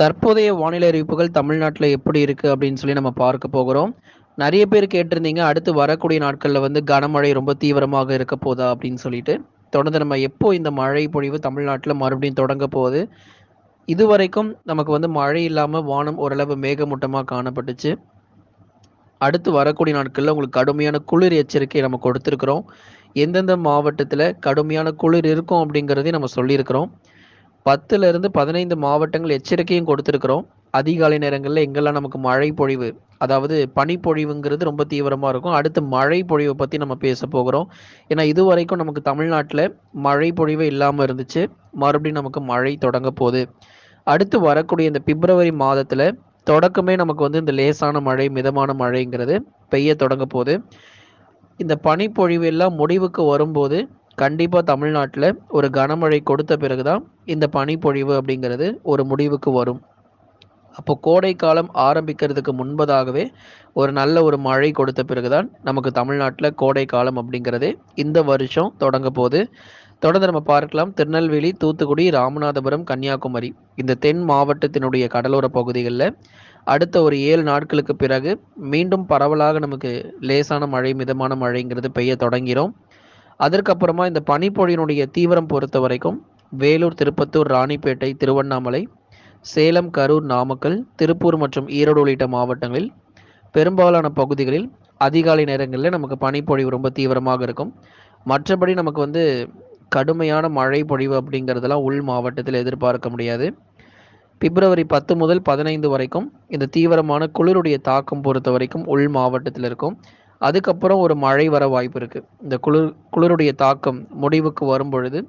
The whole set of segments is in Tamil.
தற்போதைய வானிலை அறிவிப்புகள் தமிழ்நாட்டில் எப்படி இருக்குது அப்படின்னு சொல்லி நம்ம பார்க்க போகிறோம். நிறைய பேர் கேட்டிருந்தீங்க அடுத்து வரக்கூடிய நாட்களில் வந்து கனமழை ரொம்ப தீவிரமாக இருக்க போதா அப்படின்னு சொல்லிட்டு. தொடர்ந்து நம்ம எப்போ இந்த மழை பொழிவு தமிழ்நாட்டில் மறுபடியும் தொடங்க போகுது? இதுவரைக்கும் நமக்கு வந்து மழை இல்லாமல் வானம் ஓரளவு மேகமூட்டமாக காணப்பட்டுச்சு. அடுத்து வரக்கூடிய நாட்களில் உங்களுக்கு கடுமையான குளிர் எச்சரிக்கை நம்ம கொடுத்துருக்குறோம். எந்தெந்த மாவட்டத்தில் கடுமையான குளிர் இருக்கும் அப்படிங்கிறதையும் நம்ம சொல்லியிருக்கிறோம். பத்துல இருந்து பதினைந்து மாவட்டங்கள் எச்சரிக்கையும் கொடுத்துருக்குறோம். அதிகாலை நேரங்களில் எங்கெல்லாம் நமக்கு மழை பொழிவு அதாவது பனிப்பொழிவுங்கிறது ரொம்ப தீவிரமாக இருக்கும். அடுத்து மழை பொழிவை பற்றி நம்ம பேச போகிறோம். ஏன்னா இது வரைக்கும் நமக்கு தமிழ்நாட்டில் மழை பொழிவு இல்லாமல் இருந்துச்சு. மறுபடியும் நமக்கு மழை தொடங்க போகுது. அடுத்து வரக்கூடிய இந்த பிப்ரவரி மாதத்தில் தொடக்கமே நமக்கு வந்து இந்த லேசான மழை மிதமான மழைங்கிறது பெய்ய தொடங்க போகுது. இந்த பனிப்பொழிவு எல்லாம் முடிவுக்கு வரும்போது கண்டிப்பாக தமிழ்நாட்டில் ஒரு கனமழை கொடுத்த பிறகு தான் இந்த பனிப்பொழிவு அப்படிங்கிறது ஒரு முடிவுக்கு வரும். அப்போ கோடை காலம் ஆரம்பிக்கிறதுக்கு முன்பதாகவே ஒரு நல்ல ஒரு மழை கொடுத்த பிறகுதான் நமக்கு தமிழ்நாட்டில் கோடை காலம் அப்படிங்கிறது இந்த வருஷம் தொடங்க போது தொடர்ந்து நம்ம பார்க்கலாம். திருநெல்வேலி தூத்துக்குடி ராமநாதபுரம் கன்னியாகுமரி இந்த தென் மாவட்டத்தினுடைய கடலோர பகுதிகளில் அடுத்த ஒரு ஏழு நாட்களுக்கு பிறகு மீண்டும் பரவலாக நமக்கு லேசான மழை மிதமான மழைங்கிறது பெய்ய தொடங்கிறோம். அதற்கப்புறமா இந்த பனிப்பொழியினுடைய தீவிரம் பொறுத்த வரைக்கும் வேலூர் திருப்பத்தூர் ராணிப்பேட்டை திருவண்ணாமலை சேலம் கரூர் நாமக்கல் திருப்பூர் மற்றும் ஈரோடு உள்ளிட்ட மாவட்டங்களில் பெரும்பாலான பகுதிகளில் அதிகாலை நேரங்களில் நமக்கு பனிப்பொழிவு ரொம்ப தீவிரமாக இருக்கும். மற்றபடி நமக்கு வந்து கடுமையான மழை பொழிவு அப்படிங்கிறதெல்லாம் உள் மாவட்டத்தில் எதிர்பார்க்க முடியாது. பிப்ரவரி பத்து முதல் பதினைந்து வரைக்கும் இந்த தீவிரமான குளிருடைய தாக்கம் பொறுத்த வரைக்கும் உள் மாவட்டத்தில் இருக்கும். அதுக்கப்புறம் ஒரு மழை வர வாய்ப்பு இருக்குது இந்த குளிர் குளிருடைய தாக்கம் முடிவுக்கு வரும் பொழுது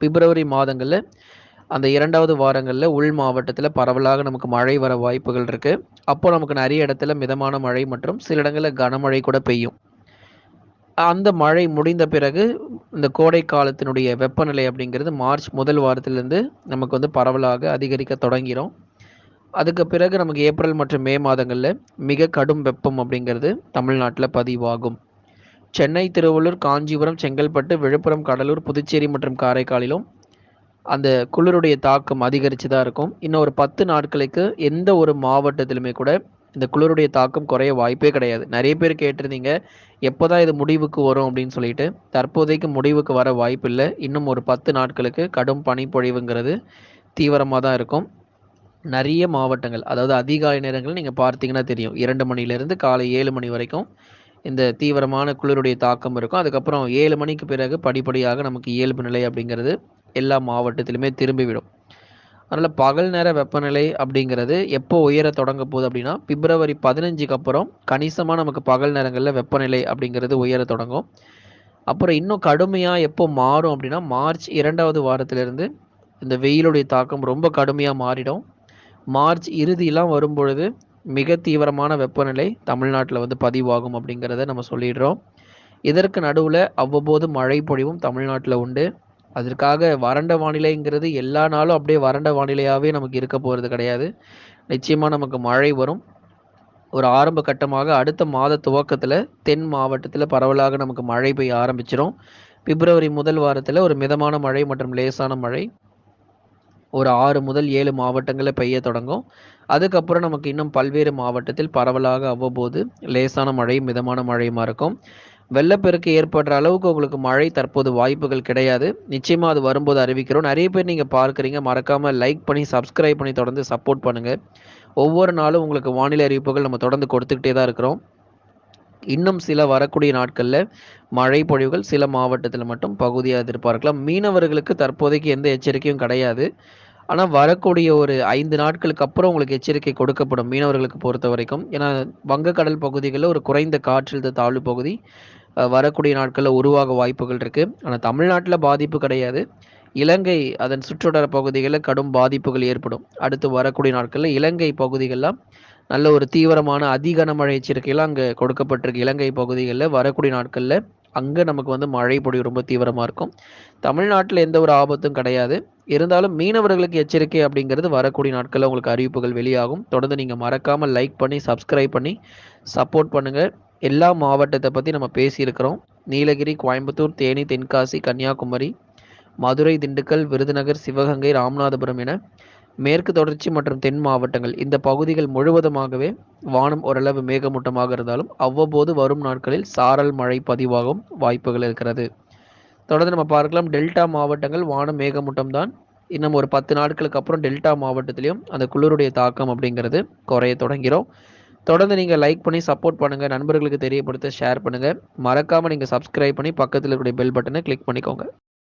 பிப்ரவரி மாதங்களில் அந்த இரண்டாவது வாரங்களில் உள் மாவட்டத்தில் பரவலாக நமக்கு மழை வர வாய்ப்புகள் இருக்குது அப்போ நமக்கு நிறைய இடத்துல மிதமான மழை மற்றும் சில இடங்களில் கனமழை கூட பெய்யும். அந்த மழை முடிந்த பிறகு இந்த கோடை காலத்தினுடைய வெப்பநிலை அப்படிங்கிறது மார்ச் முதல் வாரத்திலிருந்து நமக்கு வந்து பரவலாக அதிகரிக்க தொடங்கிடும் அதுக்கு பிறகு நமக்கு ஏப்ரல் மற்றும் மே மாதங்களில் மிக கடும் வெப்பம் அப்படிங்கிறது தமிழ்நாட்டில் பதிவாகும். சென்னை திருவள்ளூர் காஞ்சிபுரம் செங்கல்பட்டு விழுப்புரம் கடலூர் புதுச்சேரி மற்றும் காரைக்காலிலும் அந்த குளிருடைய தாக்கம் அதிகரித்து தான் இருக்கும். இன்னும் ஒரு பத்து நாட்களுக்கு எந்த ஒரு மாவட்டத்திலுமே கூட இந்த குளிருடைய தாக்கம் குறைய வாய்ப்பே கிடையாது. நிறைய பேர் கேட்டிருந்தீங்க எப்போ தான் இது முடிவுக்கு வரும் அப்படின்னு சொல்லிட்டு. தற்போதைக்கு முடிவுக்கு வர வாய்ப்பு இல்லை இன்னும் ஒரு பத்து நாட்களுக்கு கடும் பனிப்பொழிவுங்கிறது தீவிரமாக தான் இருக்கும். நிறைய மாவட்டங்கள் அதாவது அதிகாலை நேரங்கள் நீங்கள் பார்த்தீங்கன்னா தெரியும். இரண்டு மணிலேருந்து காலை ஏழு மணி வரைக்கும் இந்த தீவிரமான குளிருடைய தாக்கம் இருக்கும். அதுக்கப்புறம் ஏழு மணிக்கு பிறகு படிப்படியாக நமக்கு இயல்பு நிலை அப்படிங்கிறது எல்லா மாவட்டத்திலுமே திரும்பிவிடும். அதனால் பகல் நேர வெப்பநிலை அப்படிங்கிறது எப்போ உயர தொடங்க போகுது அப்படின்னா பிப்ரவரி பதினஞ்சுக்கு அப்புறம் கணிசமாக நமக்கு பகல் நேரங்களில் வெப்பநிலை அப்படிங்கிறது உயர தொடங்கும். அப்புறம் இன்னும் கடுமையாக எப்போ மாறும் அப்படின்னா மார்ச் இரண்டாவது வாரத்திலிருந்து இந்த வெயிலுடைய தாக்கம் ரொம்ப கடுமையாக மாறிடும். மார்ச் இறுதியெலாம் வரும்பொழுது மிக தீவிரமான வெப்பநிலை தமிழ்நாட்டில் வந்து பதிவாகும் அப்படிங்கிறத நம்ம சொல்லிடுறோம். இதற்கு நடுவில் அவ்வப்போது மழை பொழிவும் தமிழ்நாட்டில் உண்டு. அதற்காக வறண்ட வானிலைங்கிறது எல்லா நாளும் அப்படியே வறண்ட வானிலையாகவே நமக்கு இருக்க போகிறது கிடையாது. நிச்சயமாக நமக்கு மழை வரும். ஒரு ஆரம்ப கட்டமாக அடுத்த மாத துவக்கத்தில் தென் மாவட்டத்தில் பரவலாக நமக்கு மழை பெய்ய ஆரம்பிச்சிடும் பிப்ரவரி முதல் வாரத்தில் ஒரு மிதமான மழை மற்றும் லேசான மழை. ஒரு ஆறு முதல் ஏழு மாவட்டங்களில் பெய்ய தொடங்கும். அதுக்கப்புறம் நமக்கு இன்னும் பல்வேறு மாவட்டத்தில் பரவலாக அவ்வப்போது லேசான மழையும் மிதமான மழையுமா இருக்கும். வெள்ளப்பெருக்கு ஏற்படுற அளவுக்கு உங்களுக்கு மழை தற்போது வாய்ப்புகள் கிடையாது. நிச்சயமாக அது வரும்போது அறிவிக்கிறோம். நிறைய பேர் நீங்கள் பார்க்குறீங்க. மறக்காமல் லைக் பண்ணி சப்ஸ்கிரைப் பண்ணி தொடர்ந்து சப்போர்ட் பண்ணுங்கள் ஒவ்வொரு நாளும் உங்களுக்கு வானிலை அறிவிப்புகள் நம்ம தொடர்ந்து கொடுத்துக்கிட்டே தான் இருக்கிறோம். இன்னும் சில வரக்கூடிய நாட்களில் மழை பொழிவுகள் சில மாவட்டத்தில் மட்டும் பகுதியாக எதிர்பார்க்கலாம். மீனவர்களுக்கு தற்போதைக்கு எந்த எச்சரிக்கையும் கிடையாது. ஆனால் வரக்கூடிய ஒரு ஐந்து நாட்களுக்கு அப்புறம் உங்களுக்கு எச்சரிக்கை கொடுக்கப்படும் மீனவர்களுக்கு பொறுத்த வரைக்கும். ஏன்னா வங்கக்கடல் பகுதிகளில் ஒரு குறைந்த காற்றழுத்த தாழ்வு பகுதி வரக்கூடிய நாட்களில் உருவாக வாய்ப்புகள் இருக்குது ஆனால் தமிழ்நாட்டில் பாதிப்பு கிடையாது. இலங்கை அதன் சுற்றுவட்டார பகுதிகளில் கடும் பாதிப்புகள் ஏற்படும். அடுத்து வரக்கூடிய நாட்களில் இலங்கை பகுதிகளெலாம் நல்ல ஒரு தீவிரமான அதிகனமழை எச்சரிக்கையெல்லாம் அங்கே கொடுக்கப்பட்டிருக்கு. இலங்கை பகுதிகளில் வரக்கூடிய நாட்களில் அங்கே நமக்கு வந்து மழை பொழிவு ரொம்ப தீவிரமாக இருக்கும். தமிழ்நாட்டில் எந்த ஒரு ஆபத்தும் கிடையாது. இருந்தாலும் மீனவர்களுக்கு எச்சரிக்கை அப்படிங்கிறது வரக்கூடிய நாட்களில் உங்களுக்கு அறிவிப்புகள் வெளியாகும். தொடர்ந்து நீங்கள் மறக்காமல் லைக் பண்ணி சப்ஸ்கிரைப் பண்ணி சப்போர்ட் பண்ணுங்கள் எல்லா மாவட்டத்தை பற்றி நம்ம பேசியிருக்கிறோம். நீலகிரி கோயம்புத்தூர் தேனி தென்காசி கன்னியாகுமரி மதுரை திண்டுக்கல் விருதுநகர் சிவகங்கை ராமநாதபுரம் என மேற்கு தொடர்ச்சி மற்றும் தென் மாவட்டங்கள். இந்த பகுதிகள் முழுவதுமாகவே வானம் ஓரளவு மேகமூட்டமாக இருந்தாலும் அவ்வப்போது வரும் நாட்களில் சாரல் மழை பதிவாகும் வாய்ப்புகள் இருக்கிறது. தொடர்ந்து நம்ம பார்க்கலாம் டெல்டா மாவட்டங்கள் வானம் மேகமூட்டம் தான் இன்னும் ஒரு பத்து நாட்களுக்கு அப்புறம் டெல்டா மாவட்டத்திலையும் அந்த குளிருடைய தாக்கம் அப்படிங்கிறது குறைய தொடங்கிறோம். தொடர்ந்து நீங்கள் லைக் பண்ணி சப்போர்ட் பண்ணுங்கள் நண்பர்களுக்கு தெரியப்படுத்த ஷேர் பண்ணுங்கள் மறக்காமல் நீங்கள் சப்ஸ்கிரைப் பண்ணி பக்கத்தில் இருக்கக்கூடிய பெல் பட்டனை கிளிக் பண்ணிக்கோங்க.